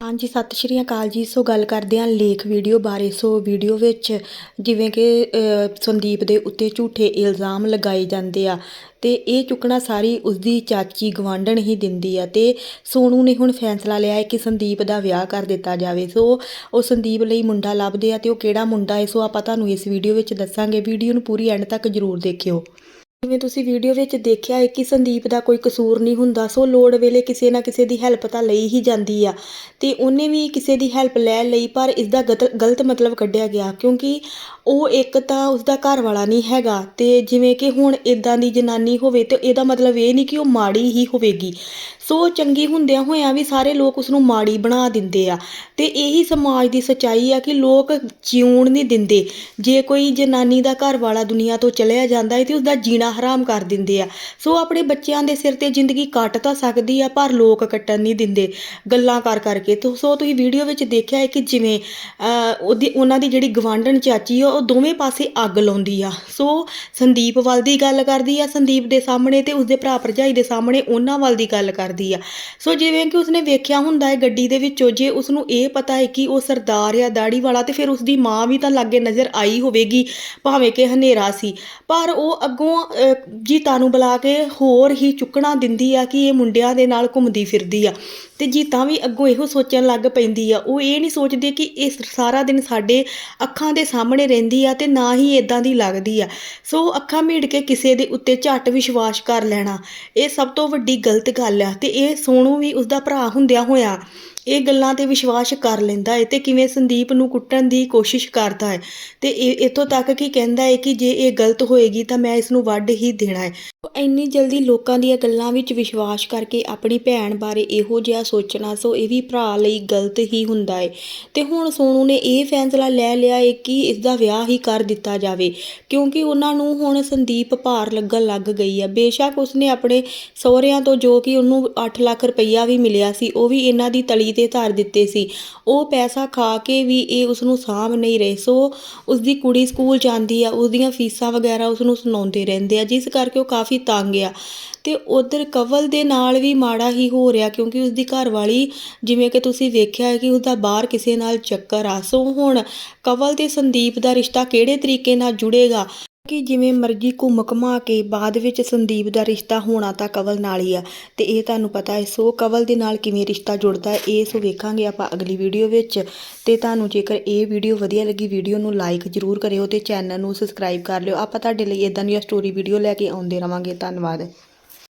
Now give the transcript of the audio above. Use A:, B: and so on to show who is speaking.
A: ਹਾਂਜੀ, ਸਤਿ ਸ਼੍ਰੀ ਅਕਾਲ ਜੀ। ਸੋ ਗੱਲ ਕਰਦੇ ਹਾਂ ਲੇਖ ਵੀਡੀਓ ਬਾਰੇ। ਸੋ ਵੀਡੀਓ ਵਿੱਚ ਜਿਵੇਂ ਕਿ ਸੰਦੀਪ ਦੇ ਉੱਤੇ ਝੂਠੇ ਇਲਜ਼ਾਮ ਲਗਾਏ ਜਾਂਦੇ ਆ ਤੇ ਇਹ ਚੁੱਕਣਾ ਸਾਰੀ ਉਸਦੀ ਚਾਚੀ ਗਵਾਂਢਣ ਹੀ ਦਿੰਦੀ ਆ ਤੇ ਸੋਨੂ ਨੇ ਹੁਣ ਫੈਸਲਾ ਲਿਆ ਹੈ ਕਿ ਸੰਦੀਪ ਦਾ ਵਿਆਹ ਕਰ ਦਿੱਤਾ ਜਾਵੇ। ਸੋ ਉਹ ਸੰਦੀਪ ਲਈ ਮੁੰਡਾ ਲੱਭਦੇ ਆ ਤੇ ਉਹ ਕਿਹੜਾ ਮੁੰਡਾ ਹੈ, ਸੋ ਆਪਾਂ ਤੁਹਾਨੂੰ ਇਸ ਵੀਡੀਓ ਵਿੱਚ ਦੱਸਾਂਗੇ। ਵੀਡੀਓ ਨੂੰ ਪੂਰੀ ਐਂਡ ਤੱਕ ਜ਼ਰੂਰ ਦੇਖਿਓ। ਜਿਵੇਂ ਤੁਸੀਂ ਵੀਡੀਓ ਵਿੱਚ ਦੇਖਿਆ ਹੈ ਕਿ ਸੰਦੀਪ ਦਾ ਕੋਈ ਕਸੂਰ ਨਹੀਂ ਹੁੰਦਾ, ਸੋ ਲੋੜ ਵੇਲੇ ਕਿਸੇ ਨਾ ਕਿਸੇ ਦੀ ਹੈਲਪ ਤਾਂ ਲਈ ਹੀ ਜਾਂਦੀ ਆ। ਤੇ ਉਹਨੇ ਵੀ ਕਿਸੇ ਦੀ ਹੈਲਪ ਲੈ ਲਈ, ਪਰ ਇਸ ਦਾ ਗਤ- ਗਲਤ ਮਤਲਬ ਕੱਢਿਆ ਗਿਆ, ਕਿਉਂਕਿ ਉਹ ਇੱਕ ਤਾਂ ਉਸਦਾ ਘਰ ਵਾਲਾ ਨਹੀਂ ਹੈਗਾ ਤੇ ਜਿਵੇਂ ਕਿ ਹੁਣ ਇਦਾਂ ਦੀ ਜਨਾਨੀ ਹੋਵੇ ਤੇ ਇਹਦਾ ਮਤਲਬ ਇਹ ਨਹੀਂ ਕਿ ਉਹ ਮਾੜੀ ਹੀ ਹੋਵੇਗੀ। ਸੋ ਚੰਗੀ ਹੁੰਦਿਆਂ ਹੋਇਆਂ ਵੀ ਸਾਰੇ ਲੋਕ ਉਸ ਨੂੰ ਮਾੜੀ ਬਣਾ ਦਿੰਦੇ ਆ ਤੇ ਇਹੀ ਸਮਾਜ ਦੀ ਸਚਾਈ ਆ ਕਿ ਲੋਕ ਜਿਉਣ ਨਹੀਂ ਦਿੰਦੇ। ਜੇ ਕੋਈ ਜਨਾਨੀ ਦਾ ਘਰ ਵਾਲਾ ਦੁਨੀਆ ਤੋਂ ਚਲਿਆ ਜਾਂਦਾ ਹੈ ਤੇ ਉਸਦਾ ਜੀਣਾ ਹਰਾਮ ਕਰ ਦਿੰਦੇ ਆ। ਸੋ ਆਪਣੇ ਬੱਚਿਆਂ ਦੇ ਸਿਰ ਤੇ ਜ਼ਿੰਦਗੀ ਕੱਟ ਤਾਂ ਸਕਦੀ ਆ ਪਰ ਲੋਕ ਕੱਟਣ ਨਹੀਂ ਦਿੰਦੇ। ਗੱਲਾਂ ਕਰ ਕਰਕੇ ਤੋ ਸੋ ਤੁਸੀਂ ਵੀਡੀਓ ਵਿੱਚ ਦੇਖਿਆ ਹੈ ਕਿ ਜਿਵੇਂ ਉਹਦੀ, ਉਹਨਾਂ ਦੀ ਜਿਹੜੀ ਗਵਾਂਢਣ ਚਾਚੀ ਆ ਉਹ ਦੋਵੇਂ ਪਾਸੇ ਅੱਗ ਲਾਉਂਦੀ ਆ। ਸੋ ਸੰਦੀਪ ਵੱਲ ਦੀ ਗੱਲ ਕਰਦੀ ਆ ਸੰਦੀਪ ਦੇ ਸਾਹਮਣੇ ਤੇ ਉਸਦੇ ਭਰਾ ਭਰਜਾਈ ਦੇ ਸਾਹਮਣੇ ਉਹਨਾਂ ਵੱਲ ਦੀ ਗੱਲ ਕਰਦੀ ਆ। ਸੋ ਜਿਵੇਂ ਕਿ ਉਸਨੇ ਵੇਖਿਆ ਹੁੰਦਾ ਹੈ ਗੱਡੀ ਦੇ ਵਿੱਚੋਂ ਜੇ ਉਸ ਨੂੰ ਇਹ ਪਤਾ ਹੈ ਕਿ ਉਹ ਸਰਦਾਰ ਆ ਦਾੜੀ ਵਾਲਾ ਤੇ ਫਿਰ ਉਸਦੀ ਮਾਂ ਵੀ ਤਾਂ ਲਾਗੇ ਨਜ਼ਰ ਆਈ ਹੋਵੇਗੀ ਭਾਵੇਂ ਕਿ ਹਨੇਰਾ ਸੀ। ਪਰ ਉਹ ਅੱਗੋਂ ਅਹ, ਜੀਤਾ ਨੂੰ ਬੁਲਾ ਕੇ ਹੋਰ ਹੀ ਚੁੱਕਣਾ ਦਿੰਦੀ ਆ ਕਿ ਇਹ ਮੁੰਡਿਆਂ ਦੇ ਨਾਲ ਘੁੰਮਦੀ ਫਿਰਦੀ ਆ। ਤੇ ਜੀਤਾ ਵੀ ਅੱਗੋਂ ਇਹੋ ਸੋਚਣ ਲੱਗ ਪੈਂਦੀ ਆ। ਉਹ ਇਹ ਨਹੀਂ ਸੋਚਦੀ ਕਿ ਇਹ ਸਾਰਾ ਦਿਨ ਸਾਡੇ ਅੱਖਾਂ ਦੇ ਸਾਹਮਣੇ ਰਹਿੰਦੀ ਆ ਤੇ ਨਾ ਹੀ ਇਦਾਂ ਦੀ ਲੱਗਦੀ ਆ। ਸੋ ਅੱਖਾਂ ਮੀੜ ਕੇ ਕਿਸੇ ਦੇ ਉੱਤੇ ਝੱਟ ਵਿਸ਼ਵਾਸ ਕਰ ਲੈਣਾ, ਇਹ ਸਭ ਤੋਂ ਵੱਡੀ ਗਲਤ ਗੱਲ ਆ ਤੇ ਇਹ ਸੋਨੂ ਵੀ ਉਸਦਾ ਭਰਾ ਹੁੰਦਿਆਂ ਹੋਇਆ ਇਹ ਗੱਲਾਂ ਤੇ ਵਿਸ਼ਵਾਸ ਕਰ ਲੈਂਦਾ ਹੈ ਤੇ ਕਿਵੇਂ ਸੰਦੀਪ ਨੂੰ ਕੁੱਟਣ ਦੀ ਕੋਸ਼ਿਸ਼ ਕਰਦਾ ਹੈ ਤੇ ਇਹ ਇੱਥੋਂ ਤੱਕ ਕਿ ਕਹਿੰਦਾ ਹੈ ਕਿ ਜੇ ਇਹ ਗਲਤ ਹੋਏਗੀ ਤਾਂ ਮੈਂ ਇਸ ਨੂੰ ਵੱਢ ਹੀ ਦੇਣਾ ਹੈ। ਇੰਨੀ ਜਲਦੀ ਲੋਕਾਂ ਦੀਆਂ ਗੱਲਾਂ ਵਿੱਚ ਵਿਸ਼ਵਾਸ ਕਰਕੇ ਆਪਣੀ ਭੈਣ ਬਾਰੇ ਇਹੋ ਜਿਹਾ ਸੋਚਣਾ ਸੋ ਇਹ ਵੀ ਭਰਾ ਲਈ ਗਲਤ ਹੀ ਹੁੰਦਾ ਹੈ। ਤੇ ਹੁਣ ਸੋਨੂ ਨੇ ਇਹ ਫੈਸਲਾ ਲੈ ਲਿਆ ਹੈ ਕਿ ਇਸ ਦਾ ਵਿਆਹ ਹੀ ਕਰ ਦਿੱਤਾ ਜਾਵੇ, ਕਿਉਂਕਿ ਉਹਨਾਂ ਨੂੰ ਹੁਣ ਸੰਦੀਪ ਭਾਰ ਲੱਗਣ ਲੱਗ ਗਈ ਹੈ। ਬੇਸ਼ੱਕ ਉਸਨੇ ਆਪਣੇ ਸਹੁਰਿਆਂ ਤੋਂ ਜੋ ਕਿ ਉਹਨੂੰ 8 ਲੱਖ ਰੁਪਈਆ ਵੀ ਮਿਲਿਆ ਸੀ, ਉਹ ਵੀ ਇਹਨਾਂ ਦੀ ਤਲੀ ਤੇ ਧਰ ਦਿੱਤੇ ਸੀ। ਉਹ ਪੈਸਾ ਖਾ ਕੇ ਵੀ ਇਹ ਉਸ ਨੂੰ ਸਾਂਭ ਨਹੀਂ ਰਹੇ। ਸੋ ਉਸਦੀ ਕੁੜੀ ਸਕੂਲ ਜਾਂਦੀ ਆ ਉਹਦੀਆਂ ਫੀਸਾਂ ਵਗੈਰਾ ਉਸ ਨੂੰ ਸੁਣਾਉਂਦੇ ਰਹਿੰਦੇ ਆ, ਜਿਸ ਕਰਕੇ ਉਹ ਕਾਫੀ ਤੰਗ ਆ। ਤੇ ਉਧਰ ਕਵਲ ਦੇ ਨਾਲ ਵੀ ਮਾੜਾ ਹੀ ਹੋ ਰਿਹਾ, ਕਿਉਂਕਿ ਉਸਦੀ ਘਰ ਵਾਲੀ ਜਿਵੇਂ ਕਿ ਤੁਸੀਂ ਵੇਖਿਆ ਹੈ ਕਿ ਉਸਦਾ ਬਾਹਰ ਕਿਸੇ ਨਾਲ ਚੱਕਰ ਆ। ਸੋ ਹੁਣ ਕਵਲ ਤੇ ਸੰਦੀਪ ਦਾ ਰਿਸ਼ਤਾ ਕਿਹੜੇ ਤਰੀਕੇ ਨਾਲ ਜੁੜੇਗਾ? ਕਿ ਜਿਵੇਂ ਮਰਜ਼ੀ ਘੁੰਮ ਘੁਮਾ ਕੇ ਬਾਅਦ ਵਿੱਚ ਸੰਦੀਪ ਦਾ ਰਿਸ਼ਤਾ ਹੋਣਾ ਤਾਂ ਕਵਲ ਨਾਲ ਹੀ ਆ। ਤੇ ਇਹ ਤੁਹਾਨੂੰ ਪਤਾ ਹੈ, ਸੋ ਕਵਲ ਦੇ ਨਾਲ ਕਿਵੇਂ ਰਿਸ਼ਤਾ ਜੁੜਦਾ ਹੈ, ਇਹ ਸੋ ਵੇਖਾਂਗੇ ਆਪਾਂ ਅਗਲੀ ਵੀਡੀਓ ਵਿੱਚ। ਤੇ ਤੁਹਾਨੂੰ ਜੇਕਰ ਇਹ ਵੀਡੀਓ ਵਧੀਆ ਲੱਗੀ, ਵੀਡੀਓ ਨੂੰ ਲਾਈਕ ਜ਼ਰੂਰ ਕਰਿਓ ਤੇ ਚੈਨਲ ਨੂੰ ਸਬਸਕ੍ਰਾਈਬ ਕਰ ਲਿਓ। ਆਪਾਂ ਤੁਹਾਡੇ ਲਈ ਇਦਾਂ ਦੀਆਂ ਸਟੋਰੀ ਵੀਡੀਓ ਲੈ ਕੇ ਆਉਂਦੇ ਰਵਾਂਗੇ। ਧੰਨਵਾਦ।